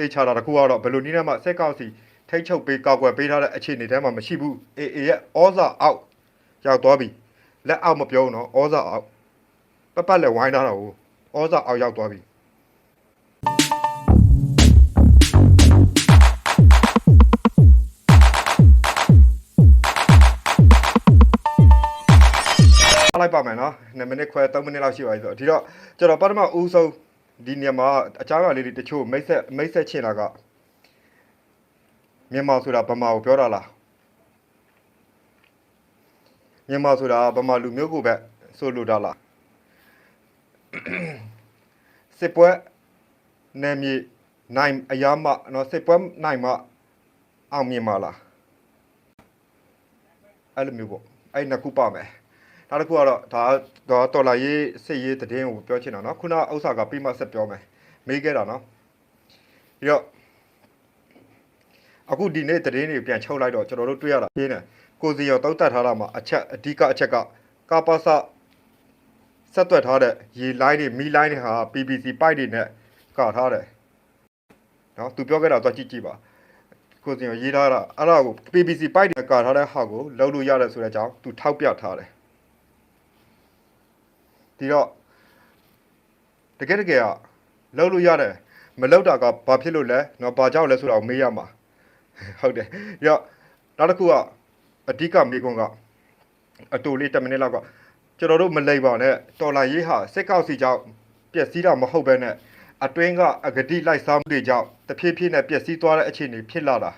တေချာတာတစ်ခုကတော့ဘယ်လိုနည်းနဲ့မှစက်ကောက်စီထိတ်ချုပ်ပေးကောက်ွယ်ပေးထားတဲ့အခြေအနေတည်းမှာမရှိဘူးအေအေရဲ့ဩဇာအောက်ရောက်သွားပြီလက်အောက်မပြောဘူးနော်ဩဇာအောက်ပတ်ပတ်လက်ဝိုင်းထားတာကိုဩဇာအောက်ရောက်သွားပြီလိုက်ပါမယ်နော်2မိနစ်ခွဲ3မိနစ်လောက်ရှိပါပြီဆိုတော့ဒီတော့ကျွန်တော်ပထမဦးဆုံး ဒီနေရာမှာအချားကလေးတွေတချို့မိတ်ဆက်မိတ်ဆက်ချင်တာကမြန်မာဆိုတာဗမာကိုပြောတာလားမြန်မာဆိုတာဗမာလူမျိုးကိုပဲဆိုလိုတာလားစစ်ပွဲနယ်မြေနိုင်အရာမနော်စစ်ပွဲနိုင်မအောင်မြင်ပါလားအဲ့လိုမျိုးပေါ့အဲ့နှစ်ခုပါမယ် နောက်တစ်ခုကတော့ဒါတော့တော်လာရေးစစ်ရေးသတင်းကိုပြောချင်တာနော်ခုနဥစ္စာကပြီးမှဆက်ပြောမယ်မေးခဲ့တာနော်ပြီးတော့အခုဒီနေ့သတင်းတွေပြန်ချုပ်လိုက်တော့ကျွန်တော်တို့တွေ့ရတာပြင်းတယ်ကိုစီရောတောက်တက်ထားတာမှာအချက်အဓိကအချက်ကကာပါစဆက်သွက်ထားတဲ့ရေလိုင်းတွေမီလိုင်းတွေဟာ PVC ပိုက်တွေနဲ့ကာထားတယ်နော်သူပြောခဲ့တာသွားကြည့်ကြည့်ပါကိုစီရောရေးထားတာအဲ့ဒါကို PVC ပိုက်တွေကာထားတဲ့ဟာကိုလောက်လို့ရတယ်ဆိုတဲ့အကြောင်းသူထောက်ပြထားတယ် ဒီတော့တကယ်တကယ်ကလောက်လို့ရတယ်မလောက်တာကဘာဖြစ်လို့လဲငါဘာကြောက်လဲဆိုတာကိုမေးရမှာဟုတ်တယ်ပြီးတော့နောက်တစ်ခုကအဓိကမေးခွန်းကအတူလေး10မိနစ်လောက်ကကျွန်တော်တို့မလိမ်ပါနဲ့တော်လာရေးဟာစစ်ကောက်စီကြောင့်ပျက်စီးတာမဟုတ်ပဲနဲ့အတွင်းကအဂတိလိုက်စားမှုတွေကြောင့်တဖြည်းဖြည်းနဲ့ပျက်စီးသွားတဲ့အခြေအနေဖြစ်လာတာ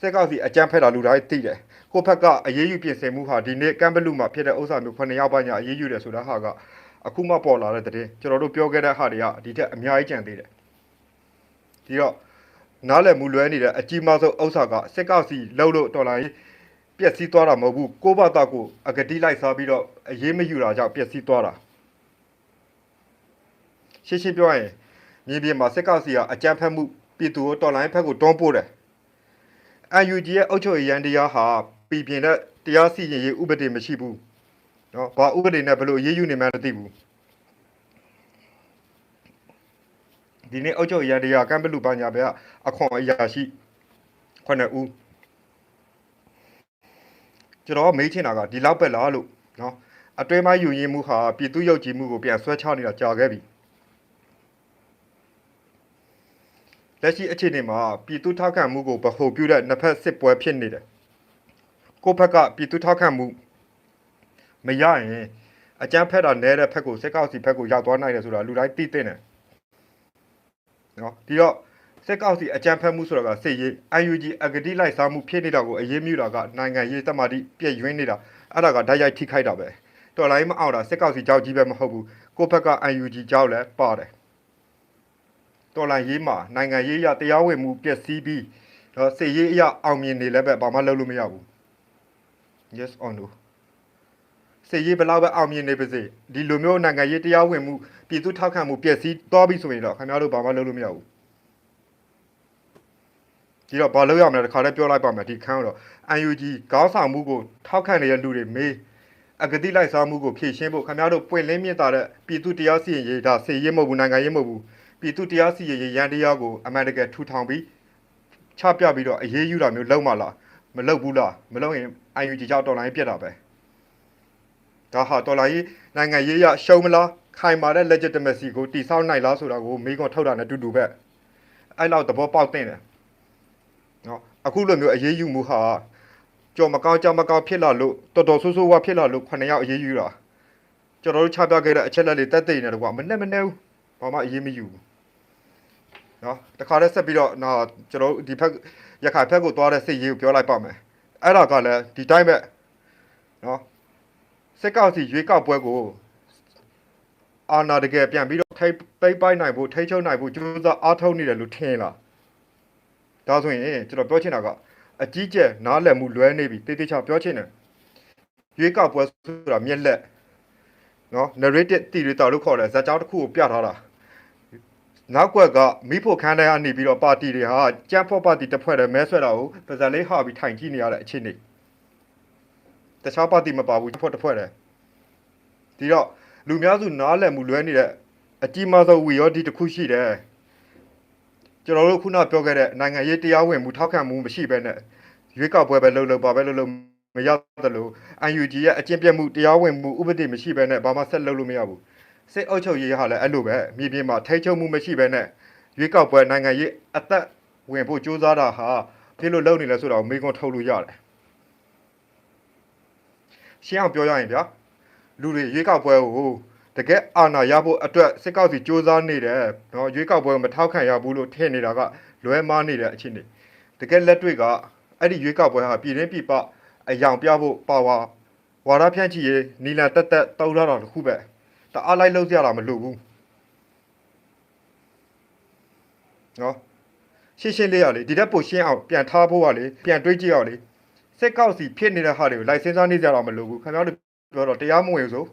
စစ်ကောက်စီအကြမ်းဖက်တာလူတိုင်းသိတယ် ကိုယ့်ဘက်ကအရေးယူပြင်ဆင်မှုဟာဒီနေ့ကမ်ဘလူမှာဖြစ်တဲ့ဥစ္စာမျိုးခုနှစ်ယောက်ပိုင်းညာအရေးယူတယ်ဆိုတာဟာကအခုမှပေါ်လာတဲ့တဲ့တင်ကျွန်တော်တို့ပြောခဲ့တဲ့ဟာတွေကဒီထက်အများကြီးကြံသေးတယ်ဒီတော့နားလည်မှုလွဲနေတဲ့အကြီးမားဆုံးဥစ္စာကစစ်ကောက်စီလှုပ်လို့တော်လာရေးပျက်စီးသွားတာမဟုတ်ဘူးကိုယ့်ဘာသာကိုအဂတိလိုက်စားပြီးတော့အရေးမယူတာကြောင့်ပျက်စီးသွားတာရှင်းရှင်းပြောရင်မြေပြင်မှာစစ်ကောက်စီကအကြမ်းဖက်မှုပြည်သူကိုတော်လိုင်းဖက်ကိုတွန်းပို့တယ် UNG ရဲ့အုပ်ချုပ်ရေးရန်တရားဟာ ပြည်ပြင်တဲ့တရားစီရင်ရေးဥပဒေမရှိဘူးနော်ဘာဥပဒေနဲ့ဘလို့အရေးယူနေမှန်းမသိဘူးဒီနေ့အုတ်ချုပ်ရတရားကံပလူပညာဘက်အခွန်အရာရှိခုနှစ်ဦးကျွန်တော်မေးချင်တာကဒီလောက်ပဲလားလို့နော်အတွဲမယူရင်မှုဟာပြည်သူ့ရုပ်ကြည်မှုကိုပြန်ဆွဲချနေတာကြာခဲ့ပြီလက်ရှိအခြေအနေမှာပြည်သူထောက်ခံမှုကိုဗဟိုပြုတဲ့နှစ်ဖက်စစ်ပွဲဖြစ်နေတယ် ကိုယ့်ဘက်ကပြည်သူထောက်ခံမှုမရရင်အကြမ်းဖက်တာနဲတဲ့ဖက်ကိုစစ်ကောက်စီဖက်ကိုရောက်သွားနိုင်တယ်ဆိုတာလူတိုင်းသိသိတယ်နော်ဒီတော့စစ်ကောက်စီအကြမ်းဖက်မှုဆိုတာကစစ်ရေး UNG အဂတိလိုက်စားမှုဖြစ်နေတာကိုအရေးမြူတာကနိုင်ငံရေးတမာတိပြည့်ရွင်းနေတာအဲ့ဒါကဓာတ်ရိုက်ထိခိုက်တာပဲတော်လိုင်းမအောင်တာစစ်ကောက်စီကြောက်ကြီးပဲမဟုတ်ဘူးကိုယ့်ဘက်က UNG ကြောက်လဲပါတယ်တော်လိုင်းရေးမှာနိုင်ငံရေးရတရားဝင်မှုပျက်စီးပြီးတော့စစ်ရေးအရအောင်မြင်နေလည်းပဲဘာမှလုပ်လို့မရဘူး yes or no စစ်ရေးဘယ်လောက်ပဲအောင်မြင်နေပါစေဒီလိုမျိုးနိုင်ငံရေးတရားဝင်မှုပြည်သူထောက်ခံမှုပျက်စီးသွားပြီဆိုရင်တော့ခင်ဗျားတို့ဘာမှလုပ်လို့မရဘူးဒီတော့ဘာလုပ်ရမလဲတခါတည်းပြောလိုက်ပါမယ်ဒီခန်းတော့ UNG ကောင်းဆောင်မှုကိုထောက်ခံနေတဲ့လူတွေမေးအဂတိလိုက်စားမှုကိုဖြည့်ရှင်းဖို့ခင်ဗျားတို့ပွင့်လင်းမြင့်တာတဲ့ပြည်သူတရားစီရင်ရေးဒါစစ်ရေးမဟုတ်ဘူးနိုင်ငံရေးမဟုတ်ဘူးပြည်သူတရားစီရင်ရေးရန်တရားကိုအမှန်တကယ်ထူထောင်ပြီးချပြပြီးတော့အရေးယူတာမျိုးလုပ်မှလားမလုပ်ဘူးလားမလုပ်ရင် UNG ကြောက်တော်လိုင်းပြက်တာပဲဒါဟာတော်လိုင်းနိုင်ငံရေးရရှုံးမလားခိုင်မာတဲ့ legitimacy ကိုတိဆောက်နိုင်လားဆိုတာကိုမိကွန်ထုတ်တာနဲ့တူတူပဲအဲ့လောက်သဘောပေါက်တဲ့တယ်နော်အခုလိုမျိုးအရေးယူမှုဟာကြော်မကောင်းကြောင်မကောင်းဖြစ်လာလို့တော်တော်ဆိုးဆိုးဝါဖြစ်လာလို့ခုနှစ်ယောက်အရေးယူတာကျွန်တော်တို့ချပြခဲ့တဲ့အချက်လက်တွေတက်သိနေတယ်ကွာမနဲ့မနဲ့ဘူးဘာမှအရေးမယူဘူးနော်တခါတည်းဆက်ပြီးတော့နော်ကျွန်တော်တို့ဒီဘက်ရခိုင်ဘက်ကိုသွားတဲ့စိတ်ရေးကိုပြောလိုက်ပါမယ် အဲ့ဒါကလည်းဒီတိုင်းပဲနော်စစ်ကောက်စီရွေးကောက်ပွဲကိုအာနာတကယ်ပြန်ပြီးတော့ထိပိတ်ပိုက်နိုင်ဖို့ထိချုံနိုင်ဖို့ကြိုးစားအားထုတ်နေတယ်လို့ထင်လားဒါဆိုရင်ကျွန်တော်ပြောချင်တာကအကြီးကျယ်နားလည်မှုလွဲနေပြီတေးသေးချာပြောချင်တယ်ရွေးကောက်ပွဲဆိုတာမျက်လက်နော် narrative theory တော်လို့ခေါ်တယ်ဇာတ်ကြောင်းတစ်ခုကိုပြထားတာ နောက်ကွက်ကမိဖို့ခန်းတိုင်းကနေပြီးတော့ပါတီတွေဟာကြမ်းဖော့ပါတီတစ်ဖွဲ့တည်းမဲဆွဲတာကိုပါဇာလေးဟာပြီးထိုင်ကြည့်နေရတဲ့အခြေအနေတခြားပါတီမပါဘူးတစ်ဖွဲ့တစ်ဖွဲ့တည်းဒီတော့လူများစုနားလည်မှုလွဲနေတဲ့အကြီးမားဆုံးဝီရောဒီတစ်ခုရှိတယ်ကျွန်တော်တို့ခုနပြောခဲ့တဲ့နိုင်ငံရေးတရားဝင်မှုထောက်ခံမှုမရှိဘဲနဲ့ရွေးကောက်ပွဲပဲလုပ်လို့ပါပဲလုပ်လို့မရသလို UNG ရဲ့အကျင့်ပြတ်မှုတရားဝင်မှုဥပဒေမရှိဘဲနဲ့ဘာမှဆက်လုပ်လို့မရဘူး စစ်အုပ်ချုပ်ရေးဟာလည်းအဲ့လိုပဲမြေပြင်မှာထိချုပ်မှုမရှိဘဲနဲ့ရွေးကောက်ပွဲနိုင်ငံရေးအသက်ဝင်ဖို့ကြိုးစားတာဟာဖြစ်လို့လုပ်နေလဲဆိုတော့မေးခွန်းထုတ်လို့ရတယ်ရှင်းအောင်ပြောရရင်ဗျာလူတွေရွေးကောက်ပွဲကိုတကယ်အာဏာရဖို့အတွက်စစ်ကောက်စီစ조사နေတယ်နော်ရွေးကောက်ပွဲကိုမထောက်ခံရဘူးလို့ထင်နေတာကလွဲမားနေတဲ့အခြေအနေတကယ်လက်တွေ့ကအဲ့ဒီရွေးကောက်ပွဲဟာပြည်ရင်းပြည်ပအယောင်ပြဖို့ပါဝါဝါရဖြန့်ချီရေးနီလန်တက်တက်တောက်ရတာတစ်ခုပဲ တအားလိုက်လို့ရတာမလိုဘူးနော်ရှင်းရှင်းလေးရလေဒီတက်ပိုရှင်းအောင်ပြန်ထားဖို့ကလေပြန်တွေးကြည့်အောင်လေစစ်ကောက်စီဖြစ်နေတဲ့ဟာတွေကိုလိုက်စဉ်းစားနေကြတာမလိုဘူးခင်ဗျားတို့ပြောတော့တရားမဝင်ဆို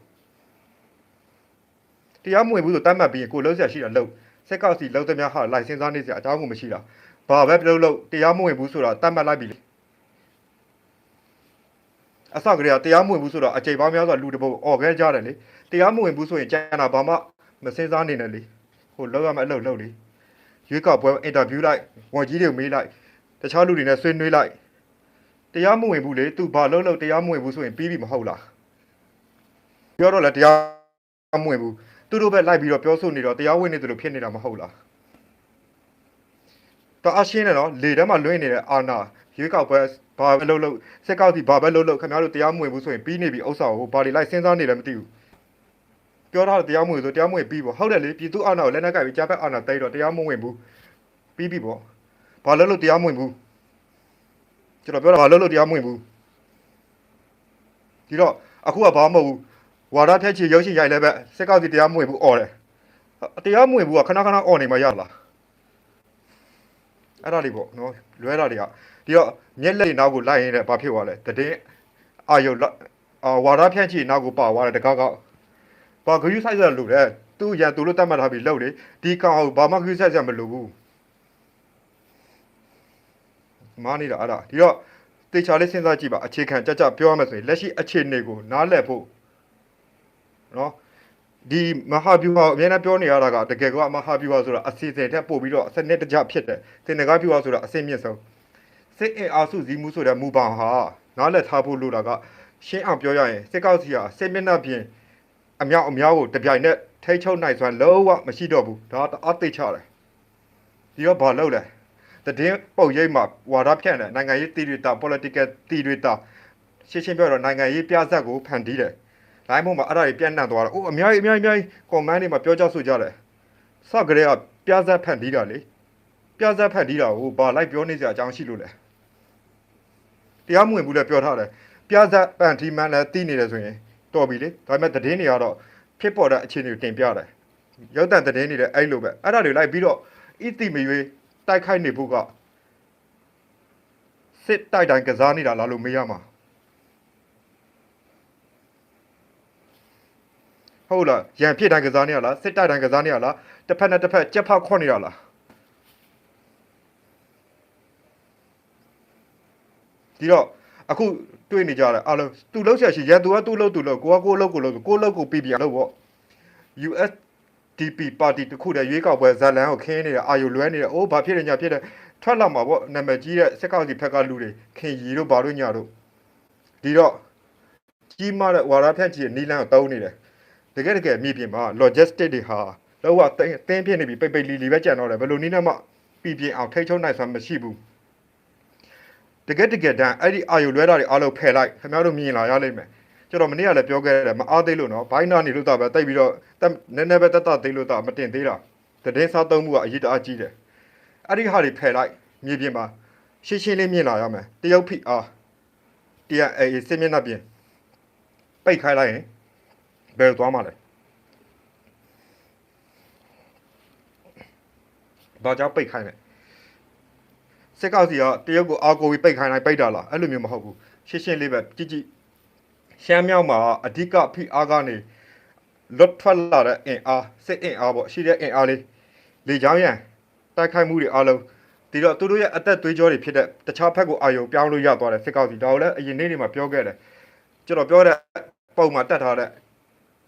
တရားမဝင်ဘူးဆိုတတ်မှတ်ပြီးရင်ကိုလုံးဆရာရှိတာလုံးစက်ကောက်စီလုံးသမျှဟာလိုက်စဉ်းစားနေစရာအကြောင်းကိုမရှိတာဘာပဲပြုလုပ်လို့တရားမဝင်ဘူးဆိုတာတတ်မှတ်လိုက်ပြီလေအစကတည်းကတရားမဝင်ဘူးဆိုတော့အချိန်ပေါင်းများစွာလူတပုတ်អော်ခဲ့ကြတယ်လေ တရားမဝင်ဘူးဆိုရင်ကျန်တာဘာမှမစဉ်းစားနေနဲ့လေဟိုလောက်ရမယ့်အလုပ်လုပ်လေရွေးကောက်ပွဲအင်တာဗျူးလိုက်ဝန်ကြီးတွေကိုမေးလိုက်တခြားလူတွေနဲ့ဆွေးနွေးလိုက်တရားမဝင်ဘူးလေသူဘာလုပ်လို့တရားမဝင်ဘူးဆိုရင်ပြီးပြီမဟုတ်လားပြောတော့လေတရားမဝင်ဘူးသူတို့ပဲလိုက်ပြီးတော့ပြောဆိုနေတော့တရားဝင်နေတယ်လို့ဖြစ်နေတာမဟုတ်လားတော့အရှင်းနဲ့နော်လေထဲမှာလွင့်နေတဲ့အာနာရွေးကောက်ပွဲဘာပဲလုပ်လို့စက်ကောက်စီဘာပဲလုပ်လို့ခင်ဗျားတို့တရားမဝင်ဘူးဆိုရင်ပြီးနေပြီဥစ္စာကိုဘာတွေလိုက်စဉ်းစားနေလဲမသိဘူး ပြောထားတယ်တရားမဝင်ဆိုတရားမဝင်ပြီးပေါ့ဟုတ်တယ်လေပြည်သူအာနာကိုလက်နက်ကပ်ပြီးကြားဘက်အာနာတိတ်တော့တရားမဝင်ဘူးပြီးပြီပေါ့ဘာလုပ်လို့တရားမဝင်ဘူးကျွန်တော်ပြောတာဘာလုပ်လို့တရားမဝင်ဘူးဒီတော့အခုကဘာမဟုတ်ဘူးဝါဒဖြတ်ချီရုပ်ရှင်ရိုက်လည်းပဲစက်ကောက်စီတရားမဝင်ဘူးអော်တယ်တရားမဝင်ဘူးကခဏခဏអော်နေမှရလားအဲ့ဒါလေးပေါ့နော်လွဲတာတွေကဒီတော့မျက်လက်နောက်ကိုလိုက်ရင်လည်းဘာဖြစ်သွားလဲတည်င်းအာယုအာဝါဒဖြန့်ချီနောက်ကိုပါသွားတယ်တကောက်ကောက် ဘာဂယူဆိုင်ရလို့လဲသူရန်သူလို့တတ်မှတ်ထားပြီးလှုပ်လေဒီကောင်ဘာမှဂယူဆိုင်ရမလို့ဘူးမားနေတာအဲ့ဒါဒီတော့တေချာလေးစဉ်းစားကြည့်ပါအခြေခံကြကြပြောရမယ်ဆိုရင်လက်ရှိအခြေအနေကိုနားလည်ဖို့နော်ဒီမဟာဗျူဟာအများနဲ့ပြောနေရတာကတကယ်ကမဟာဗျူဟာဆိုတာအစီအစဉ်ထက်ပို့ပြီးတော့စနစ်တကျဖြစ်တယ်တင်နဂါဗျူဟာဆိုတာအစင်းမြင့်ဆုံးစစ်အင်အားစုစည်းမှုဆိုတဲ့မူပေါင်းဟာနားလည်ထားဖို့လိုတာကရှင်းအောင်ပြောရရင်စစ်ကောက်စီဟာစစ်မျက်နှာပြင် အမြောက်အများကိုတပြိုင်နက်ထိချုံနိုင်စွမ်းလုံးဝမရှိတော့ဘူးဒါတအားသိချတယ်ဒီတော့ဘာလုပ်လဲတည်င်းပုတ်ရိပ်မှာဝါဒဖြန့်တယ်နိုင်ငံရေးတည်ရတာ political တည်ရတာရှင်းရှင်းပြောတော့နိုင်ငံရေးပြဆက်ကိုဖန်တီးတယ် line ပေါ်မှာအဲ့ဒါတွေပြန့်နှံ့သွားတာ။အိုးအများကြီးအများကြီးအများကြီး comment တွေမှာပြောကြဆိုကြတယ်။စကလေးကပြဇက်ဖန်တီးတာလေ။ပြဇက်ဖန်တီးတာကိုဘာလိုက်ပြောနေစရာအကြောင်းရှိလို့လဲ။တရားမဝင်ဘူးလည်းပြောထားတယ်။ပြဇက်ဖန်တီးမှန်းလည်းသိနေတယ်ဆိုရင် တော်ပြီလေ။ဒါပေမဲ့သတင်းတွေကတော့ဖြစ်ပေါ်တဲ့အခြေအနေကိုတင်ပြတယ်။ရုပ်တံသတင်းတွေလည်းအဲ့လိုပဲ။အဲ့ဒါတွေလိုက်ပြီးတော့ဣတိမရွေးတိုက်ခိုက်နေဖို့ကစစ်တိုက်တိုင်းကစားနေတာလားလို့မေးရမှာ။ဟုတ်လားရန်ဖြစ်တိုင်းကစားနေရလားစစ်တိုက်တိုင်းကစားနေရလားတစ်ဖက်နဲ့တစ်ဖက်ကြက်ဖောက်ခွနေရလားဒီတော့အခု တွေ့နေကြတယ်အားလုံးသူလှုပ်ရှားရှိရန်သူကသူ့လှုပ်သူ့လှုပ်ကိုကကိုလှုပ်ကိုလှုပ်ကိုလှုပ်ကိုပြီးပြလှုပ်ပေါ့ USDP ပါတီတခုတည်းရွေးကောက်ပွဲဇာလန်ကိုခင်းနေတဲ့အာယုလွဲနေတဲ့အိုးဘာဖြစ်နေညာဖြစ်တယ်ထွက်လာမှာပေါ့နာမည်ကြီးတဲ့စက်ကောက်စီဖက်ကလူတွေခင်ရီတို့ဘာတို့ညာတို့ဒီတော့ကြီးမားတဲ့ဝါရဖြန့်ချီရဲ့နီလန်ကိုတုံးနေတယ်တကယ်တကယ်မြေပြင်မှာ logistic တွေဟာလောက်ဝတင်းပြင်းနေပြီပိတ်ပိတ်လီလီပဲကြံတော့တယ်ဘယ်လိုနည်းနဲ့မှပြည်ပြင်းအောင်ထိချုံနိုင်စွမ်းမရှိဘူး တကယ်တကယ်တမ်းအဲ့ဒီအာယုလွဲတာတွေအားလုံးဖယ်လိုက်ခင်ဗျားတို့မြင်လာရလိမ့်မယ်ကျွန်တော်မနေ့ကလည်းပြောခဲ့တယ်မအားသေးလို့နော်ဘိုင်းနာနေလို့တာပဲတိတ်ပြီးတော့နည်းနည်းပဲတက်တာသေးလို့တာမတင်သေးတာတည်င်းစားသုံးမှုကအရေးတအားကြီးတယ်အဲ့ဒီဟာတွေဖယ်လိုက်မြေပြင်မှာရှင်းရှင်းလေးမြင်လာရမယ်တရုတ်ဖိအားတရားအေးစစ်မျက်နှာပြင်ပိတ်ခိုင်းလိုက်ရင်ဘယ်သွားမှာလဲဘာကြောင့်ပိတ်ခိုင်းလဲ စစ်ကောက်စီကတရုတ်ကိုအာကိုပြီးပိတ်ခိုင်းလိုက်ပိတ်တာလားအဲ့လိုမျိုးမဟုတ်ဘူးရှင်းရှင်းလေးပဲကြည့်ကြည့်ရှမ်းမြောက်မှာအဓိကဖိအားကနေလွတ်ထွက်လာတဲ့အင်အားစစ်အင်အားပေါ့ရှိတဲ့အင်အားလေးလေချောင်းရန်တိုက်ခိုက်မှုတွေအားလုံးဒီတော့သူတို့ရဲ့အသက်သွေးကြောတွေဖြစ်တဲ့တခြားဘက်ကိုအာယုံပြောင်းလို့ရသွားတယ်စစ်ကောက်စီဒါကိုလည်းအရင်နေ့တွေမှာပြောခဲ့တယ်ကျွန်တော်ပြောတဲ့ပုံမှာတက်ထားတဲ့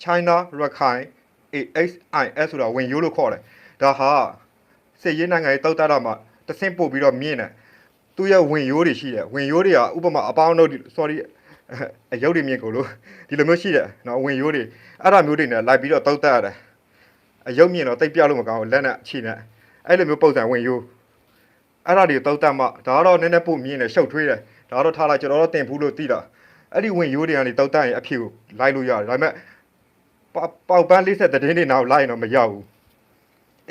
China Rakhine AXIS ဆိုတာဝင်ရိုးလို့ခေါ်တယ်ဒါဟာစစ်ရေးနိုင်ငံရေးတောက်တတာမှ တဆင့်ပို့ပြီးတော့မြင့်တယ်သူ့ရဲ့ဝင်ရိုးတွေရှိတယ်ဝင်ရိုးတွေကဥပမာအပေါင်းတို့ sorry အယုတ်တွေမြင့်ကိုလို့ဒီလိုမျိုးရှိတယ်နော်ဝင်ရိုးတွေအဲ့ဒါမျိုးတွေနဲ့လိုက်ပြီးတော့တောက်တရတယ်အယုတ်မြင့်တော့တိတ်ပြလို့မကောင်းဘူးလက်နဲ့ခြေနဲ့အဲ့လိုမျိုးပုံစံဝင်ရိုးအဲ့ဒါတွေတောက်တမှဒါကတော့နည်းနည်းပို့မြင့်တယ်ရှုပ်ထွေးတယ်ဒါတော့ထားလိုက်ကျွန်တော်တို့တင်ဖူးလို့သိတာအဲ့ဒီဝင်ရိုးတွေကနေတောက်တရင်အဖြစ်ကိုလိုက်လို့ရတယ်ဒါပေမဲ့ပေါက်ပန်း40တည်င်းတွေနောက်လိုက်ရင်တော့မရဘူး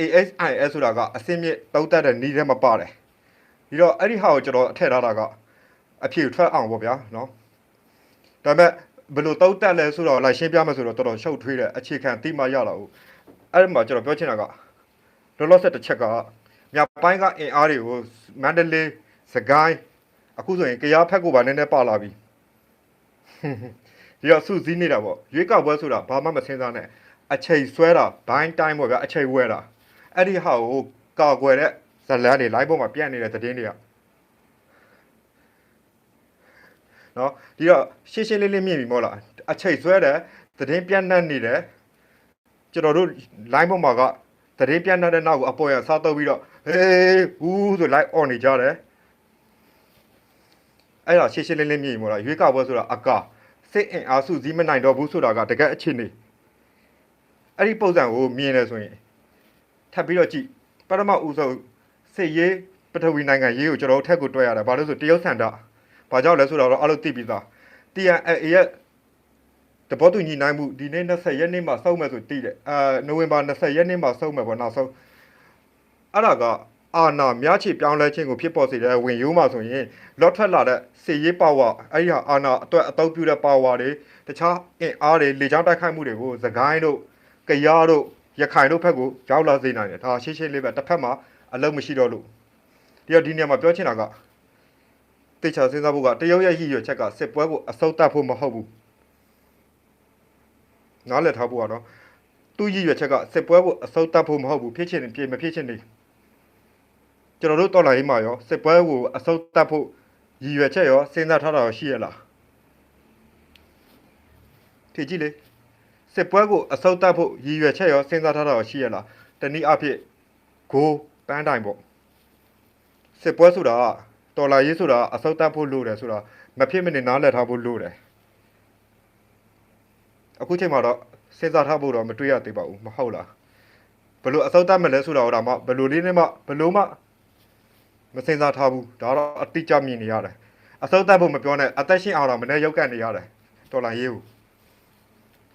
ASIS ဆိုတာကအစင်းမြစ်တောက်တက်တဲ့နီးထဲမှာပါတယ်ပြီးတော့အဲ့ဒီဟာကိုကျွန်တော်အထည့်ထားတာကအဖြေထွက်အောင်ပေါ့ဗျာနော်ဒါပေမဲ့ဘယ်လိုတောက်တက်လဲဆိုတော့လိုက်ရှင်းပြမယ်ဆိုတော့တော်တော်ရှုပ်ထွေးတဲ့အခြေခံသိမှရတာဟုတ်အဲ့ဒီမှာကျွန်တော်ပြောချင်တာကလောလောဆယ်တစ်ချက်ကမြပိုင်းကအင်အားတွေကိုမန္တလေးစကိုင်းအခုဆိုရင်ကြားဖက်ကိုပါနည်းနည်းပါလာပြီဒီတော့စုစည်းနေတာပေါ့ရွေးကောက်ပွဲဆိုတာဘာမှမစင်စားနဲ့အချိန်ဆွဲတာဘိုင်းတိုင်းပေါ့ဗျာအချိန်ဝဲတာ အဲ့ဒီဟာကိုကာကွယ်တဲ့ဇလန်းတွေ live ပေါ်မှာပြန့်နေတဲ့သတင်းတွေကနော်ဒီတော့ရှင်းရှင်းလင်းလင်းမြင်ပြီမို့လားအချိန်ဆွဲတဲ့သတင်းပြန့်နှံ့နေတယ်ကျွန်တော်တို့ live ပေါ်မှာကသတင်းပြန့်နှံ့တဲ့နောက်ကိုအပေါ်ရစားတော့ပြီးတော့ဟေးဘူးဆို live on နေကြတယ်အဲ့ဒါရှင်းရှင်းလင်းလင်းမြင်ပြီမို့လားရွေးကောက်ပွဲဆိုတာအကာစိတ်အင်အားစုစည်းမနိုင်တော့ဘူးဆိုတာကတကယ်အခြေအနေအဲ့ဒီပုံစံကိုမြင်နေဆိုရင် ထပ်ပြီးတော့ကြည့်ပထမဦးဆုံးစစ်ရေးပထဝီနိုင်ငံရေးကိုကျွန်တော်တို့ထက်ကိုတွဲရတယ်ဘာလို့ဆိုတရုတ်ဆန္ဒဘာကြောင့်လဲဆိုတော့အားလုံးသိပြီးသား TNA ရဲ့တဘောတူညီနိုင်မှုဒီနေ့20ရက်နေ့မှာစောက်မယ်ဆိုတည်တယ်အာနိုဝင်ဘာ20ရက်နေ့မှာစောက်မယ်ပေါ့နောက်ဆုံးအဲ့ဒါကအာနာများချေပြောင်းလဲခြင်းကိုဖြစ်ပေါ်စေတဲ့ဝင်ရိုးမှာဆိုရင်လော့ထွက်လာတဲ့စီရေးပါဝါအဲ့ဒီဟာအာနာအတွက်အသုံးပြုတဲ့ပါဝါတွေတခြားအင်အားတွေလေကြောင်းတိုက်ခိုက်မှုတွေကိုသခိုင်းတို့ကရားတို့ ရခိုင်တို့ဘက်ကိုရောက်လာစေနိုင်တယ်ဒါရှင်းရှင်းလေးပဲတစ်ဖက်မှာအလုံးမရှိတော့လို့ဒီတော့ဒီနေရာမှာပြောချင်တာကတေချာစဉ်းစားဖို့ကတရုတ်ရဲ့ရည်ရွယ်ချက်ကစစ်ပွဲကိုအဆုတ်တက်ဖို့မဟုတ်ဘူးနားလည်ထားဖို့ကတော့သူ့ရည်ရွယ်ချက်ကစစ်ပွဲကိုအဆုတ်တက်ဖို့မဟုတ်ဘူးဖြစ်ချင်ရင်ပြေမဖြစ်ချင်နေကျွန်တော်တို့တော်လာရေးမှာရောစစ်ပွဲကိုအဆုတ်တက်ဖို့ရည်ရွယ်ချက်ရောစဉ်းစားထားတာရောရှိရလားဖြေကြည့်လေ စစ်ပွဲကိုအဆုတ်တက်ဖို့ရည်ရွယ်ချက်ရောစဉ်းစားထားတာရောရှိရလားတနည်းအားဖြင့်ကိုပန်းတိုင်ပေါ့စစ်ပွဲဆိုတာကတော်လာရေးဆိုတာအဆုတ်တက်ဖို့လိုတယ်ဆိုတာမဖြစ်မနေနားလည်ထားဖို့လိုတယ်အခုချိန်မှာတော့စဉ်းစားထားဖို့တော့မတွေ့ရသေးပါဘူးမဟုတ်လားဘယ်လိုအဆုတ်တက်မလဲဆိုတာတော့မှဘယ်လိုလေးနဲ့မှဘယ်လိုမှမစဉ်းစားထားဘူးဒါတော့အတိအကျမြင်နေရတယ်အဆုတ်တက်ဖို့မပြောနဲ့အသက်ရှင်အောင်တော့မနေ့ရောက်ကန်နေရတယ်တော်လာရေးကို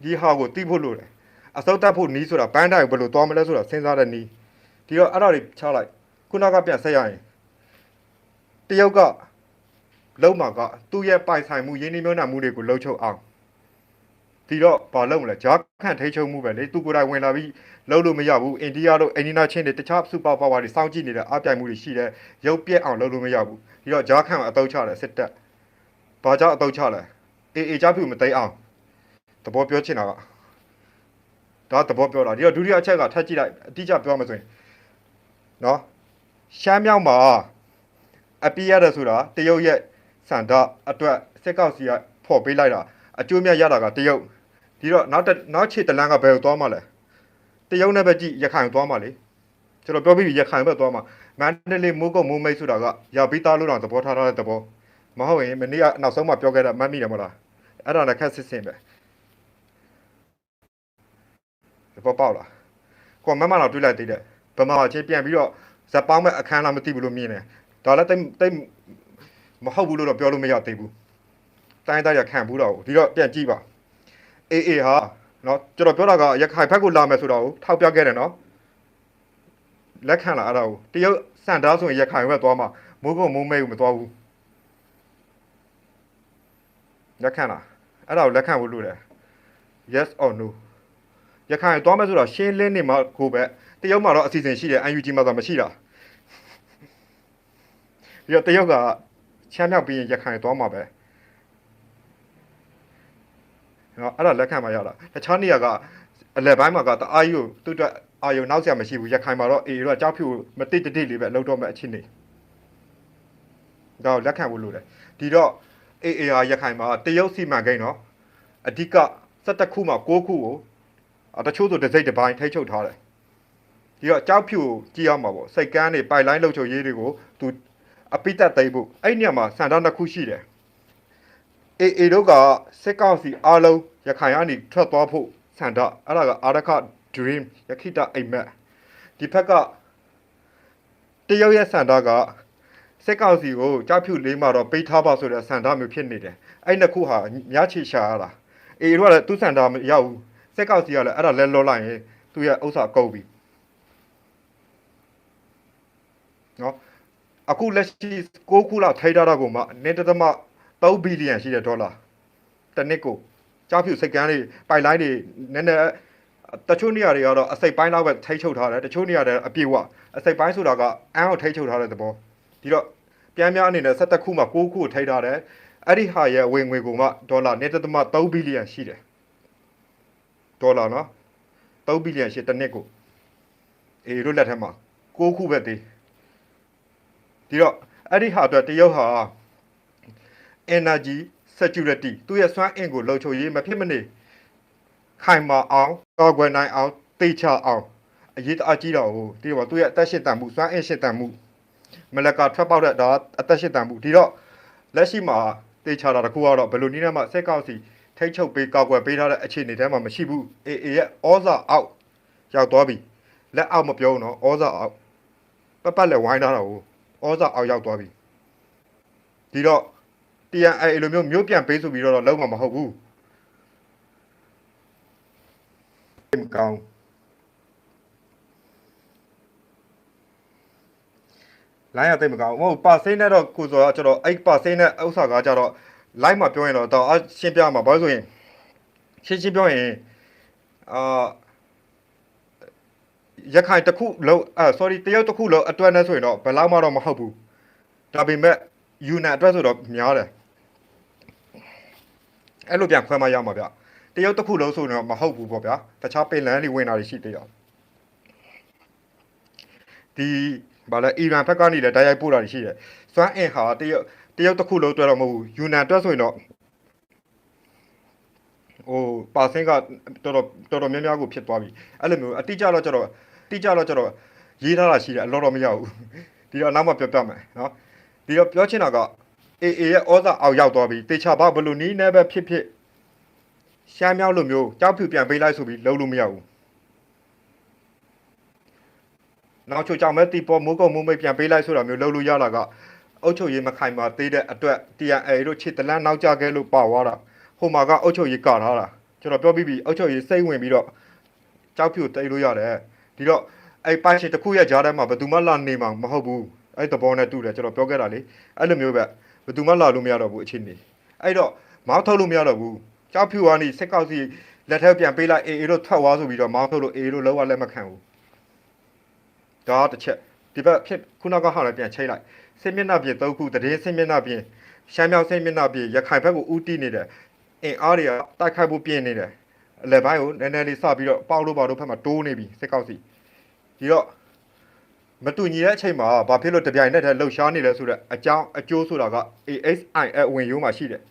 ဒီဟာကိုသိဖို့လိုတယ်အစောတက်ဖို့နီးဆိုတာပန်းတိုင်ကိုဘယ်လိုသွားမလဲဆိုတာစဉ်းစားတဲ့နီးဒီတော့အဲ့ဒါတွေချလိုက်ခုနကပြန်ဆက်ရရင်တရုတ်ကလုံးမှာကသူ့ရဲ့ပိုင်ဆိုင်မှုရင်းနှီးမြှုပ်နှံမှုတွေကိုလှုပ်ချုပ်အောင်ဒီတော့ဘာလုပ်မလဲဂျာခန့်ထိချုံမှုပဲလေသူကိုယ်တိုင်ဝင်လာပြီးလှုပ်လို့မရဘူးအိန္ဒိယတို့အိန္ဒိနာချင်းတွေတခြားစူပါပါဝါတွေစောင့်ကြည့်နေတဲ့အပြိုင်မှုတွေရှိတယ်ရုပ်ပြက်အောင်လှုပ်လို့မရဘူးဒီတော့ဂျာခန့်အတုံးချတယ်စစ်တပ်ဘာကြောင့်အတုံးချလဲအေအေဂျာဖြူမသိမ်းအောင် သဘောပြောချင်တာကဒါသဘောပြောတာဒီတော့ဒုတိယအချက်ကထပ်ကြည့်လိုက်အတိအကျပြောမှဆိုရင်နော်ရှမ်းမြောက်မှာအပြည့်ရတယ်ဆိုတာတရုတ်ရဲ့စန္ဒအတွက်စစ်ကောက်စီကဖော်ပေးလိုက်တာအကျိုးမြတ်ရတာကတရုတ်ဒီတော့နောက်တစ်နောက်ခြေတလန်းကဘယ်ကိုသွားမှလဲတရုတ်နဲ့ပဲကြည့်ရခိုင်ကိုသွားမှလေကျွန်တော်ပြောပြီးရခိုင်ဘက်သွားမှမန္တလေးမိုးကုတ်မိုးမိတ်ဆိုတာကရပြီးသားလို့တော့သဘောထားထားတဲ့သဘောမဟုတ်ရင်မနေ့ကနောက်ဆုံးမှပြောခဲ့တာမှတ်မိတယ်မဟုတ်လားအဲ့ဒါလည်းခက်စစ်စင်ပဲ သဘောပေါက်လားကိုမမတော့တွေးလိုက်သေးတယ်ဗမာချင်းပြန်ပြီးတော့ဇက်ပေါင်းမဲ့အခန်းလားမသိဘူးလို့မြင်တယ်ဒါလည်းတိတ်တိတ်မဟုတ်ဘူးလို့တော့ပြောလို့မရသေးဘူးတိုင်းတိုင်းရခံဘူးတော့ဒီတော့ပြန်ကြည့်ပါအေးအေးဟာနော်ကျွန်တော်ပြောတာကရခိုင်ဘက်ကိုလာမယ်ဆိုတော့ထောက်ပြခဲ့တယ်နော်လက်ခံလာအဲ့ဒါကိုတရုတ်စံသားဆိုရင်ရခိုင်ဘက်သွားမှာမိုးကုံမိုးမဲကိုမသွားဘူးလက်ခံလားအဲ့ဒါကိုလက်ခံဖို့လိုတယ် yes or no ရခိုင်သွားမယ်ဆိုတော့ရှင်းလင်းနေမှာကိုပဲတရုတ်မှာတော့အစီအစဉ်ရှိတယ် UNG မှာတော့မရှိတာပြီးတော့တရုတ်ကချမ်းမြောက်ပြီးရင်ရခိုင်သွားမှာပဲနော်အဲ့ဒါလက်ခံမှရတာတခြားနေရာကအလက်ပိုင်းမှာကတအားကြီးကိုသူ့အတွက်အာယုံနောက်ဆရာမရှိဘူးရခိုင်မှာတော့အေတော့ကြောက်ဖြူမတိတ်တိတ်လေးပဲလှုပ်တော့မဲ့အချင်းနေဒါကိုလက်ခံဖို့လိုတယ်ဒီတော့အေအေဟာရခိုင်မှာတရုတ်စီမံကိန်းနော်အဓိက17ခုမှာ6ခုကိုအ တချို့ဆိုတစ်စိတ်တစ်ပိုင်းထိတ်ချုပ်ထားတယ်ဒီတော့ကြောက်ဖြူကိုကြည့်ရမှာပေါ့စိတ်ကန်းတွေပိုက်လိုင်းလှုပ်ချုပ်ရေးတွေကိုသူအပိတက်သိမ့်ဖို့အဲ့ညမှာစံတော်နှစ်ခုရှိတယ်အေအေတို့ကစစ်ကောင်စီအားလုံးရခိုင်ကနေထွက်သွားဖို့စံတော်အဲ့ဒါကအာရခ dream ယခိတအိမ်မက်ဒီဖက်ကတရုတ်ရဲ့စံတော်ကစစ်ကောင်စီကိုကြောက်ဖြူလေးမှာတော့ပိတ်ထားပါဆိုတဲ့စံတော်မျိုးဖြစ်နေတယ်အဲ့နှစ်ခုဟာညချီရှာရတာအေအေတို့ကလည်းသူ့စံတော်မရောက်ဘူး စစ်ကောင်စီကလည်းအဲ့ဒါလဲလောလိုက်ရင်သူ့ရဲ့ဥစ္စာကုန်ပြီနော်အခုလက်ရှိ6ခုလောက်ထိုက်ထားတာကိုမှနေတသမ3ဘီလီယံရှိတဲ့ဒေါ်လာတစ်နှစ်ကိုကြားဖြူစိတ်ကန်းတွေပိုက်လိုင်းတွေနည်းနည်းတချို့နေရာတွေကတော့အစိတ်ပိုင်းလောက်ပဲထိချုပ်ထားတယ်တချို့နေရာတွေအပြေဝအစိတ်ပိုင်းဆိုတာကအန်းကိုထိချုပ်ထားတဲ့သဘောဒီတော့ပြန်များအနေနဲ့17ခုမှ6ခုကိုထိထားတယ်အဲ့ဒီဟာရဲ့ဝင်ငွေကိုမှဒေါ်လာနေတသမ3ဘီလီယံရှိတယ် ဒေါ်လာနော်3ဘီလီယံရှိတစ်နှစ်ကိုအေးတို့လက်ထက်မှာ6ခုပဲသေးဒီတော့အဲ့ဒီဟာအတွက်တရုတ်ဟာ energy security သူ့ရဲ့စွမ်းအင်ကိုလုံခြုံရေးမဖြစ်မနေခိုင်မာအောင်ကာကွယ်နိုင်အောင်သိချအောင်အရေးတအားကြီးတော့ဟိုဒီတော့သူ့ရဲ့အသက်ရှင်တန်မှုစွမ်းအင်ရှင်တန်မှုမလကာထွက်ပေါက်တဲ့ဒါအသက်ရှင်တန်မှုဒီတော့လက်ရှိမှာသိချတာတခုကတော့ဘယ်လိုနည်းနဲ့မှစက်ကောက်စီ ထိတ်ချုပ်ပေးကာကွယ်ပေးထားတဲ့အခြေအနေတည်းမှာမရှိဘူးအေအေရဲ့ဩဇာအောက်ရောက်သွားပြီလက်အောက်မပြောဘူးနော်ဩဇာအောက်ပတ်ပတ်လည်းဝိုင်းထားတာဟိုဩဇာအောက်ရောက်သွားပြီဒီတော့ TNA လိုမျိုးမျိုးပြန်ပေးဆိုပြီးတော့လုံးဝမဟုတ်ဘူးမကောင်းလိုင်းရသိပ်မကောင်းဘူးမဟုတ်ပါစိမ့်နဲ့တော့ကိုဆိုတော့ကျွန်တော်အဲ့ပါစိမ့်နဲ့ဥစ္စာကကြတော့ live မှာပြောရင်တော့တော့အရှင်းပြမှာဘာလို့ဆိုရင်ရှင်းရှင်းပြောရင်အာရခိုင်တစ်ခုလုံးအာ sorry တရုတ်တစ်ခုလုံးအတွက်နဲ့ဆိုရင်တော့ဘယ်လောက်မှတော့မဟုတ်ဘူးဒါပေမဲ့ယူနန်အတွက်ဆိုတော့များတယ်အဲ့လိုပြန်ခွဲမရမှာဗျတရုတ်တစ်ခုလုံးဆိုရင်တော့မဟုတ်ဘူးပေါ့ဗျာတခြားပင်လန်းတွေဝင်တာတွေရှိသေးတယ်ဒီဘာလဲအီရန်ဘက်ကနေလည်းတိုက်ရိုက်ပို့တာတွေရှိတယ်စွမ်းအင်ဟာတရုတ် တရုတ်တစ်ခုလုံးအတွက်တော့မဟုတ်ဘူးယူနန်အတွက်ဆိုရင်တော့ဟိုပါစင်ကတော်တော်တော်တော်များများကိုဖြစ်သွားပြီအဲ့လိုမျိုးအတိအကျတော့ကျတော့တိကျတော့ကျတော့ရေးထားတာရှိတယ်အလောတော့မရဘူးဒီတော့နောက်မှပြောပြမယ်နော်ဒီတော့ပြောချင်တာကအေအေရဲ့ဩဇာအောက်ရောက်သွားပြီတေချာဘာဘလူနီးနဲ့ပဲဖြစ်ဖြစ်ရှမ်းမြောက်လိုမျိုးကြောက်ဖြူပြန်ပေးလိုက်ဆိုပြီးလုံးလို့မရဘူးနောက်ချိုကြောင့်မဲ့တီပေါ်မိုးကုံမိုးမိတ်ပြန်ပေးလိုက်ဆိုတာမျိုးလုံးလို့ရတာက အုတ်ချုပ်ရေးမခိုင်မာသေးတဲ့အတွက် TNA တို့ခြေတလန်းနောက်ကျခဲ့လို့ပါသွားတာဟိုမှာကအုတ်ချုပ်ရေးကာထားတာကျွန်တော်ပြောပြီးပြီအုတ်ချုပ်ရေးစိတ်ဝင်ပြီးတော့ကြောက်ဖြူတိတ်လို့ရတယ်ဒီတော့အဲ့ပိုင်ရှင်တစ်ခုရဲ့ကြားထဲမှာဘယ်သူမှလာနေမှာမဟုတ်ဘူးအဲ့သဘောနဲ့တူတယ်ကျွန်တော်ပြောခဲ့တာလေအဲ့လိုမျိုးပဲဘယ်သူမှလာလို့မရတော့ဘူးအခြေအနေအဲ့တော့မောင်းထုတ်လို့မရတော့ဘူးကြောက်ဖြူကနေစက်ကောက်စီလက်ထက်ပြန်ပေးလိုက်အေအေတို့ထွက်သွားဆိုပြီးတော့မောင်းထုတ်လို့အေအေတို့လောကလက်မခံဘူးဒါတစ်ချက်ဒီဘက်ဖြစ်ခုနကဟာလည်းပြန်ချိတ်လိုက် စင်မျက်နှာပြင်၃ခုတည်င်းစင်မျက်နှာပြင်ရှမ်းမြောက်စင်မျက်နှာပြင်ရခိုင်ဘက်ကိုဦးတည်နေတယ်အင်အားတွေကတိုက်ခိုက်ဖို့ပြင်နေတယ်အလယ်ပိုင်းကိုနည်းနည်းလေးစပြီးတော့ပေါက်လို့ပါတော့ဖက်မှာတိုးနေပြီစက်ကောက်စီဒီတော့မတူညီတဲ့အချိန်မှာဘာဖြစ်လို့တပြိုင်နက်တည်းလှုပ်ရှားနေလဲဆိုတော့အကြောင်းအကျိုးဆိုတာက ASIL ဝင်ရိုးမှာရှိတယ်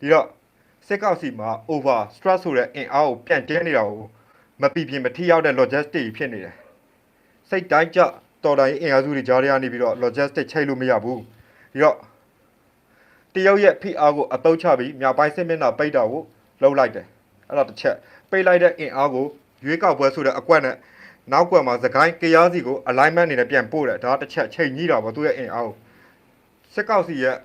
ဒီတော့စက်ကောက်စီမှာ over stress ဆိုတဲ့အင်အားကိုပြန်တင်းနေတာကိုမပြပြမထိရောက်တဲ့ logistic ဖြစ်နေတယ်စိတ်တိုင်းကြ တော်တိုင်းအင်အားစုတွေကြားထဲကနေပြီးတော့ logistic ချိတ်လို့မရဘူးဒီတော့တရုတ်ရဲ့ PR ကိုအတုံးချပြီးမြောက်ပိုင်းစစ်မျက်နှာပိတ်တာကိုလှုပ်လိုက်တယ်အဲ့ဒါတစ်ချက်ပိတ်လိုက်တဲ့အင်အားကိုရွေးကောက်ပွဲဆိုတဲ့အကွက်နဲ့နောက်ကွက်မှာသခိုင်းကရားစီကို alignment အနေနဲ့ပြန်ပို့တယ်ဒါတစ်ချက်ချိန်ကြီးတာပေါ့သူ့ရဲ့အင်အားကိုစစ်ကောက်စီရဲ့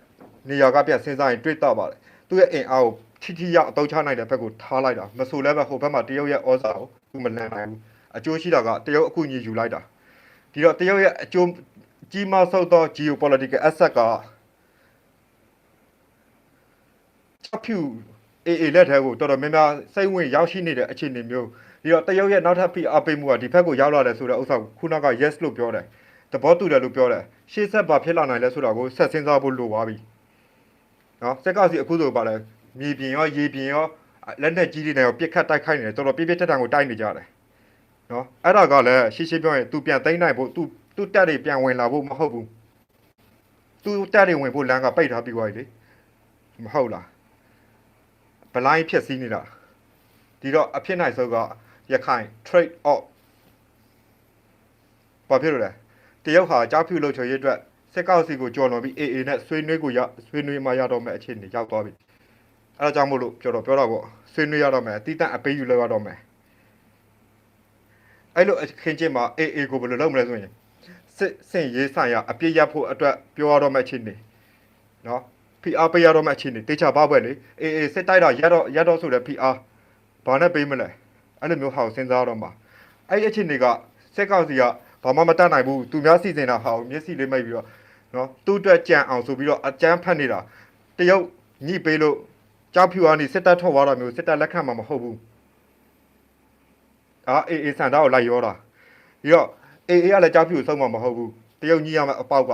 နေရာကပြန်စဉ်းစားရင်တွေ့တော့ပါတယ်သူ့ရဲ့အင်အားကိုထိထိရောက်အတုံးချနိုင်တဲ့ဘက်ကိုထားလိုက်တာမဆိုလည်းပဲဟိုဘက်မှာတရုတ်ရဲ့ဩဇာကိုသူမလန်နိုင်ဘူးအကျိုးရှိတာကတရုတ်အခုညီယူလိုက်တာ ဒီတော့တရုတ်ရဲ့အကျိုးကြီးမားဆုံးသော geopolitical asset ကချက်ဖြူအေအေလက်ထဲကိုတော်တော်များများစိတ်ဝင်ရောက်ရှိနေတဲ့အခြေအနေမျိုးဒီတော့တရုတ်ရဲ့နောက်ထပ်ဖိအားပေးမှုကဒီဘက်ကိုရောက်လာတယ်ဆိုတဲ့ဥစ္စာကိုခုနက yes လို့ပြောတယ်သဘောတူတယ်လို့ပြောတယ်ရှေ့ဆက်ဘာဖြစ်လာနိုင်လဲဆိုတာကိုဆက်စဉ်းစားဖို့လိုပါပြီနော်စက်ကစီအခုဆိုပါလဲမြေပြင်ရောရေပြင်ရောလက်နက်ကြီးတွေနဲ့ရောပြစ်ခတ်တိုက်ခိုက်နေတယ်တော်တော်ပြည့်ပြည့်ထက်ထန်ကိုတိုက်နေကြတယ် နော်အဲ့ဒါကလည်းရှင်းရှင်းပြောရင် तू ပြန်သိမ့်နိုင်ဖို့ तू သူ့တက်တွေပြန်ဝင်လာဖို့မဟုတ်ဘူးသူ့တက်တွေဝင်ဖို့လမ်းကပိတ်ထားပြီးသွားပြီလေမဟုတ်လားဘလိုင်းဖြစ်စည်းနေတာဒီတော့အဖြစ်နိုင်ဆုံးကရခိုင် trade off ဘာဖြစ်လို့လဲတရုတ်ဟာကြောက်ဖြူလို့ချေရအတွက်စစ်ကောက်စီကိုကြော်လွန်ပြီး AA နဲ့ဆွေးနွေးကိုရဆွေးနွေးမှရတော့မယ့်အခြေအနေရောက်သွားပြီအဲဒါကြောင့်မို့လို့ပြောတော့ပြောတော့ပေါ့ဆွေးနွေးရတော့မယ်အတိအတန့်အပေးယူလောက်ရတော့မယ် အဲ့လိုအခင်းချင်းမှာ AA ကိုဘယ်လိုလုပ်မလဲဆိုရင်စစ်စင်ရေးဆိုင်ရာအပြစ်ရဖို့အတွက်ပြောရတော့မယ့်အခြေအနေနော် PR ပေးရတော့မယ့်အခြေအနေတေချာပါပဲလေ AA စစ်တိုက်တာရတော့ရတော့ဆိုတဲ့ PR ဘာနဲ့ပေးမလဲအဲ့လိုမျိုးဟာကိုစဉ်းစားရတော့မှာအဲ့ဒီအခြေအနေကစစ်ကောက်စီကဘာမှမတတ်နိုင်ဘူးသူများစီစဉ်တာဟာကိုမျက်စိလေးမိတ်ပြီးတော့နော်သူ့အတွက်ကြံအောင်ဆိုပြီးတော့အကြမ်းဖက်နေတာတရုတ်ညှိပေးလို့ကြောက်ဖြူကနေစစ်တပ်ထွက်သွားတာမျိုးစစ်တပ်လက်ခံမှာမဟုတ်ဘူး အာအေးအေးစန္ဒာကိုလိုက်ရောတာပြီးတော့အေးအေးကလည်းကြောက်ဖြူကိုစုံမှာမဟုတ်ဘူးတရုတ်ညှိရမယ့်အပေါက်က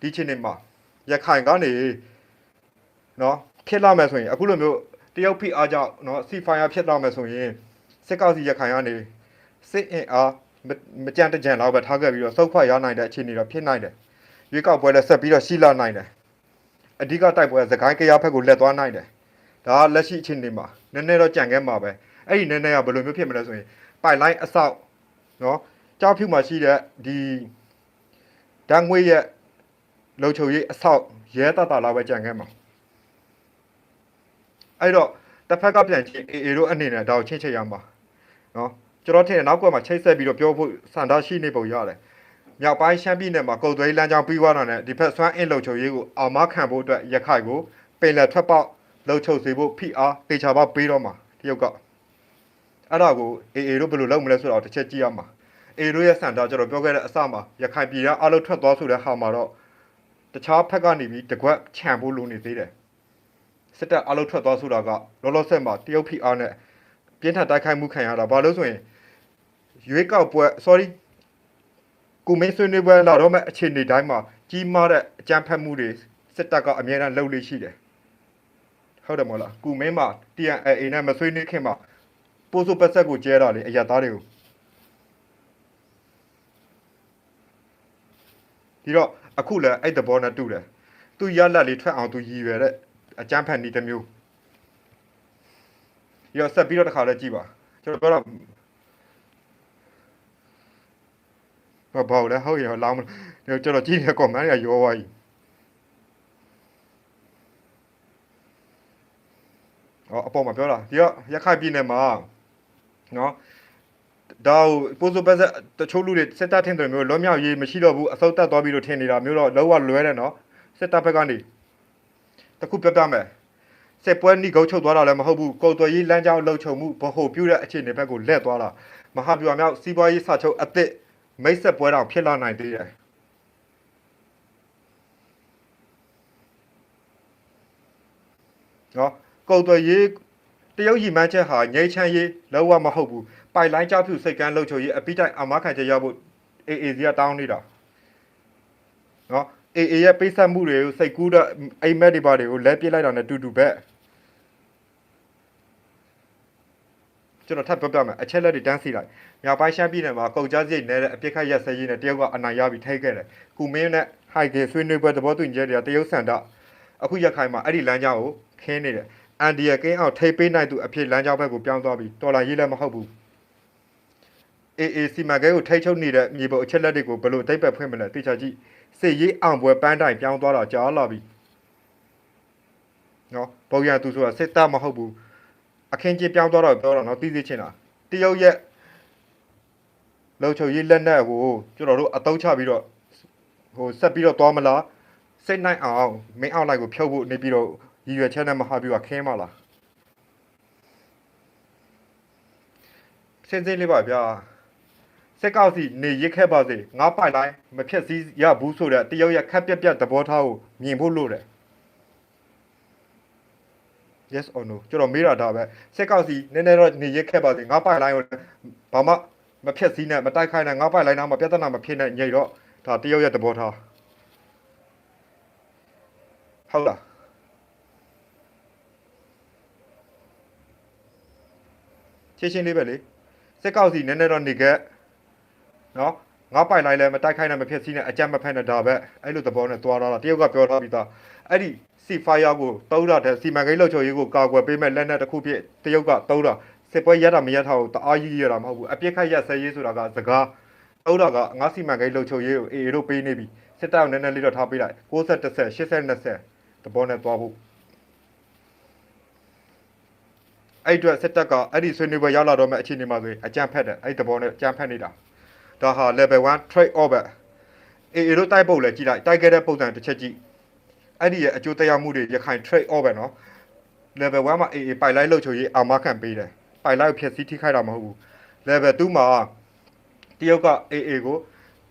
ဒီချင်းနေမှာရခိုင်ကနေနော်ဖြစ်လာမယ်ဆိုရင်အခုလိုမျိုးတရုတ်ဖိအားကြောင့်နော်စီဖိုင်ယာဖြစ်လာမယ်ဆိုရင်စစ်ကောက်စီရခိုင်ကနေစစ်အင်အားမမကြမ်းတကြံတော့ပဲထားခဲ့ပြီးတော့စုတ်ခွက်ရနိုင်တဲ့အခြေအနေတော့ဖြစ်နိုင်တယ်ရွေးကောက်ပွဲလည်းဆက်ပြီးတော့ရှိလာနိုင်တယ်အဓိကတိုက်ပွဲကသခိုင်းကြရဖက်ကိုလက်သွားနိုင်တယ်ဒါကလက်ရှိအခြေအနေမှာနည်းနည်းတော့ကြံခဲ့မှာပဲ အဲ့ဒီနည်းနည်းကဘယ်လိုမျိုးဖြစ်မလဲဆိုရင်ပိုက်လိုင်းအဆောက်နော်ကြောက်ဖြူမှာရှိတဲ့ဒီဓာတ်ငွေရဲ့လုံချုံရေးအဆောက်ရဲတတလာပဲကြံခဲ့မှာအဲ့တော့တစ်ဖက်ကပြန်ချင်း AA တို့အနေနဲ့ဒါကိုချင်းချိတ်ရမှာနော်ကျွန်တော်ထင်တယ်နောက်ကွယ်မှာချိတ်ဆက်ပြီးတော့ပြောဖို့စံတာရှိနေပုံရတယ်မြောက်ပိုင်းရှမ်းပြည်နယ်မှာကုတ်သွေးလမ်းကြောင်းပြီးသွားတာနဲ့ဒီဖက်ဆွမ်းအင်းလုံချုံရေးကိုအောင်မခံဖို့အတွက်ရခိုင်ကိုပင်လယ်ထွက်ပေါက်လုံချုံစေဖို့ဖိအားတေချာပေါက်ပေးတော့မှာတရုတ်က အဲ့ဒါကို AA တို့ဘယ်လိုလုပ်မလဲဆိုတော့တစ်ချက်ကြည့်ရမှာ AA တို့ရဲ့စံတာကျွန်တော်ပြောခဲ့တဲ့အစမှာရခိုင်ပြည်ကအလုပ်ထွက်သွားဆိုတဲ့ဟာမှာတော့တခြားဖက်ကနေပြီးတကွက်ခြံဖို့လိုနေသေးတယ်စစ်တပ်အလုပ်ထွက်သွားဆိုတာကလောလောဆယ်မှာတရုတ်ဖိအားနဲ့ပြင်းထန်တိုက်ခိုက်မှုခံရတာဘာလို့ဆိုရင်ရွေးကောက်ပွဲ sorry ကိုမင်းဆွေးနွေးပွဲလာတော့မဲ့အခြေအနေတိုင်းမှာကြီးမားတဲ့အကြမ်းဖက်မှုတွေစစ်တပ်ကအမြဲတမ်းလုပ်လို့ရှိတယ်ဟုတ်တယ်မဟုတ်လားကိုမင်းမှာ TNA နဲ့မဆွေးနွေးခင်မှာ ပိုးစုပတ်ဆက်ကိုကျဲတာလေအရက်သားတွေကိုဒီတော့အခုလည်းအဲ့တဘောနဲ့တူတယ်သူရလက်လေးထွက်အောင်သူရည်ရွယ်တဲ့အကြမ်းဖက်နည်းတစ်မျိုးဒီတော့ဆက်ပြီးတော့တစ်ခါလဲကြည့်ပါကျွန်တော်ပြောတော့ဘာဘာလဲဟုတ်ရလောင်းကျွန်တော်ကြည့်နေကွန်မန့်ကရောသွားပြီအော်အပေါ်မှာပြောတာဒီကရခိုင်ပြည်နယ်မှာ နော်ဒါပိုးစပတ်တချို့လူတွေစစ်တပ်ထင်တယ်မျိုးလွန်မြောက်ရေးမရှိတော့ဘူးအစုပ်တက်သွားပြီးတော့ထင်နေတာမျိုးတော့လောကလွဲတယ်နော်စစ်တပ်ဘက်ကနေတခုပြပြမယ်စစ်ပွဲနှိကုတ်ချုပ်သွားတာလည်းမဟုတ်ဘူးကုတ်သွယ်ရေးလမ်းကြောင်းလှုပ်ချုံမှုဘဟုပြုတဲ့အခြေအနေဘက်ကိုလက်သွားတာမဟာဗျူဟာမြောက်စီးပွားရေးစာချုပ်အသစ်မိတ်ဆက်ပွဲတော်ဖြစ်လာနိုင်သေးတယ်နော်ကုတ်သွယ်ရေး တရုတ်ရီမန်းချက်ဟာငိမ့်ချမ်းရေးလောကမဟုတ်ဘူးပိုက်လိုင်းကြောက်ဖြူစိတ်ကန်းလှုပ်ချိုရေးအပိတိုင်အမခံချက်ရဖို့အေအေစီကတောင်းနေတာနော်အေအေရဲ့ပိတ်ဆက်မှုတွေကိုစိတ်ကူးတော့အိမ်မက်တွေပါတွေကိုလဲပြစ်လိုက်တာနဲ့တူတူပဲကျွန်တော်ထပ်ပြောပြမယ်အချက်လက်တွေတန်းစီလိုက်မြောက်ပိုင်းရှမ်းပြည်နယ်မှာကုန်ကြမ်းစရိတ်နဲ့အပြစ်ခတ်ရက်စဲရေးနဲ့တရုတ်ကအနိုင်ရပြီးထိခဲ့တယ်။ကုမင်းနဲ့ဟိုက်ကေဆွေးနွေးပွဲသဘောတူညီချက်တွေကတရုတ်ဆန်တာအခုရခိုင်မှာအဲ့ဒီလမ်းကြောင်းကိုခင်းနေတယ်။ အန်ဒီယကင်းအောင်ထိပေးနိုင်သူအဖြစ်လမ်းကြောင်းဘက်ကိုပြောင်းသွားပြီးတော်လာရေးလည်းမဟုတ်ဘူး။ AAC မကဲကိုထိချုပ်နေတဲ့မြေပေါ်အချက်လက်တွေကိုဘယ်လိုအတိတ်ပဲဖွင့်မလဲသိချာကြည့်။စစ်ရေးအောင်ပွဲပန်းတိုင်ပြောင်းသွားတာကြားလာပြီ။နော်ပုံရသူဆိုတာစစ်တပ်မဟုတ်ဘူး။အခင်းကြီးပြောင်းသွားတော့ပြောတော့နော်သိသိချင်းလား။တရုတ်ရဲ့လုံချုံရေးလက်နက်ကိုကျွန်တော်တို့အတုံးချပြီးတော့ဟိုဆက်ပြီးတော့သွားမလားစိတ်နိုင်အောင်မင်းအောင်လိုက်ကိုဖြုတ်ဖို့နေပြီးတော့ ရည်ရွယ်ချက်နဲ့မဟာပြီးတော့ခင်းမလားစင်စင်လေးပါဗျာစက်ကောက်စီနေရစ်ခဲ့ပါစေငါပိုက်လိုက်မဖြက်စည်းရဘူးဆိုတဲ့တရုတ်ရဲ့ခက်ပြက်ပြက်သဘောထားကိုမြင်ဖို့လိုတယ် yes or no ကျွန်တော်မေးတာဒါပဲစက်ကောက်စီနည်းနည်းတော့နေရစ်ခဲ့ပါစေငါပိုက်လိုက်ကိုဘာမှမဖြက်စည်းနဲ့မတိုက်ခိုင်းနဲ့ငါပိုက်လိုက်နာမပြဿနာမဖြစ်နဲ့ညိတ်တော့ဒါတရုတ်ရဲ့သဘောထားဟုတ်လား ချင်းချင်းလေးပဲလေစက်ကောက်စီနည်းနည်းတော့နေခဲ့နော်ငါပိုက်လိုက်လဲမတိုက်ခိုင်းနဲ့မဖြစ်စည်းနဲ့အကြမ်းမဖက်နဲ့ဒါပဲအဲ့လိုသဘောနဲ့သွားတော့တရုတ်ကပြောထားပြီးသားအဲ့ဒီစီဖိုင်ယာကိုတုံးတာတဲ့စီမံကိန်းလှုပ်ချုပ်ရေးကိုကာကွယ်ပေးမဲ့လက်နက်တစ်ခုဖြစ်တရုတ်ကတုံးတာစစ်ပွဲရတာမရထားဘူးတအားကြီးရတာမဟုတ်ဘူးအပြစ်ခတ်ရဆဲရေးဆိုတာကစကားဟုတ်တာကငါစီမံကိန်းလှုပ်ချုပ်ရေးကိုအေအေတို့ပေးနေပြီစစ်တပ်ကနည်းနည်းလေးတော့ထားပေးလိုက်60 30 80 20တဘောနဲ့သွားဖို့ အဲ့အတွက်စစ်တပ်ကအဲ့ဒီဆွေးနွေးပွဲရောက်လာတော့မှအခြေအနေမှာဆိုရင်အကြမ်းဖက်တယ်အဲ့ဒီတဘောနဲ့အကြမ်းဖက်နေတာဒါဟာ level 1 trade off ပဲအေအေတို့တိုက်ပုတ်လဲကြည့်လိုက်တိုက်ခဲ့တဲ့ပုံစံတစ်ချက်ကြည့်အဲ့ဒီရဲ့အကျိုးသက်ရောက်မှုတွေရခိုင် trade off ပဲနော် level 1မှာ AA ပိုက်လိုက်လှုပ်ချုပ်ရေးအာမခံပေးတယ်ပိုက်လိုက်ကိုဖြည့်ဆည်းထိခိုက်တာမဟုတ်ဘူး level 2မှာတရုတ်က AA ကို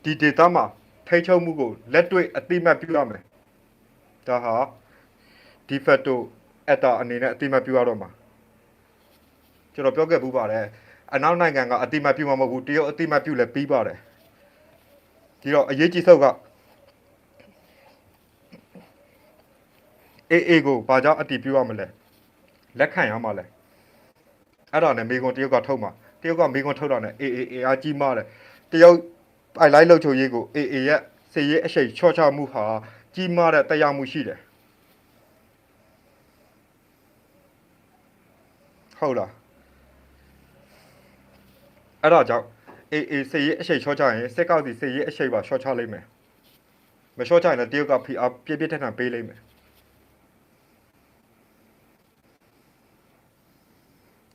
ဒီ data မှာထိချုပ်မှုကိုလက်တွေ့အတိမတ်ပြုရမယ်ဒါဟာ de facto atta အနေနဲ့အတိမတ်ပြုရတော့မှာ ကျွန်တော်ပြောခဲ့ဘူးပါတယ်အနောက်နိုင်ငံကအတိမတ်ပြုမှာမဟုတ်ဘူးတရုတ်အတိမတ်ပြုလည်းပြီးပါတယ်ဒီတော့အရေးကြီးဆုံးက AA ကိုဘာကြောင့်အတိပြုရမလဲလက်ခံရမှာလဲအဲ့ဒါနဲ့မိကွန်တရုတ်ကထုတ်မှာတရုတ်ကမိကွန်ထုတ်တာနဲ့ AA အားကြီးမားတယ်တရုတ်ပိုက်လိုက်လှုပ်ချုပ်ရေးကို AA ရဲ့စေရေးအရှိန်ချော့ချမှုဟာကြီးမားတဲ့တရားမှုရှိတယ်ဟုတ်လား အဲ့ဒါကြောင့် AA စေရေးအရှိန်ချော့ချရင်စစ်ကောက်စီစေရေးအရှိန်ပါချော့ချလိမ့်မယ်မချော့ချရင်လည်းတရုတ်ကဖိအားပြည့်ပြည့်ထန်ထန်ပေးလိမ့်မယ်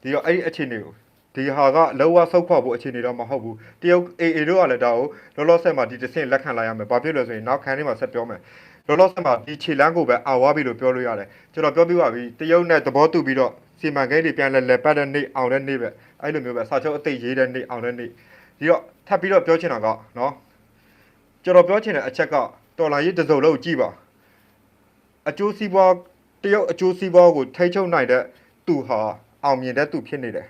ဒီတော့အဲ့ဒီအခြေအနေကိုဒီဟာကလောကဆုတ်ခွာဖို့အခြေအနေတော့မဟုတ်ဘူးတရုတ် AA တို့ကလည်းဒါကိုလောလောဆယ်မှာဒီတစ်ဆင့်လက်ခံလိုက်ရမယ်ဘာဖြစ်လဲဆိုရင်နောက်ခန်းထဲမှာဆက်ပြောမယ်လောလောဆယ်မှာဒီခြေလမ်းကိုပဲအာဝါပြီလို့ပြောလို့ရတယ်ကျွန်တော်ပြောပြပါပြီတရုတ်နဲ့သဘောတူပြီးတော့စီမံကိန်းတွေပြန်လဲလဲပတ်တဲ့နေ့အောင်တဲ့နေ့ပဲ အဲ့လိုမျိုးပဲစာချုပ်အသိရေးတဲ့နေ့အောင်တဲ့နေ့ဒီတော့ထပ်ပြီးတော့ပြောချင်တာကနော်ကျွန်တော်ပြောချင်တဲ့အချက်ကတော်လာရေးတစ်စုံလုံးကြည့်ပါအကျိုးစီးပွားတရုတ်အကျိုးစီးပွားကိုထိန်းချုပ်နိုင်တဲ့သူဟာအောင်မြင်တဲ့သူဖြစ်နေတယ်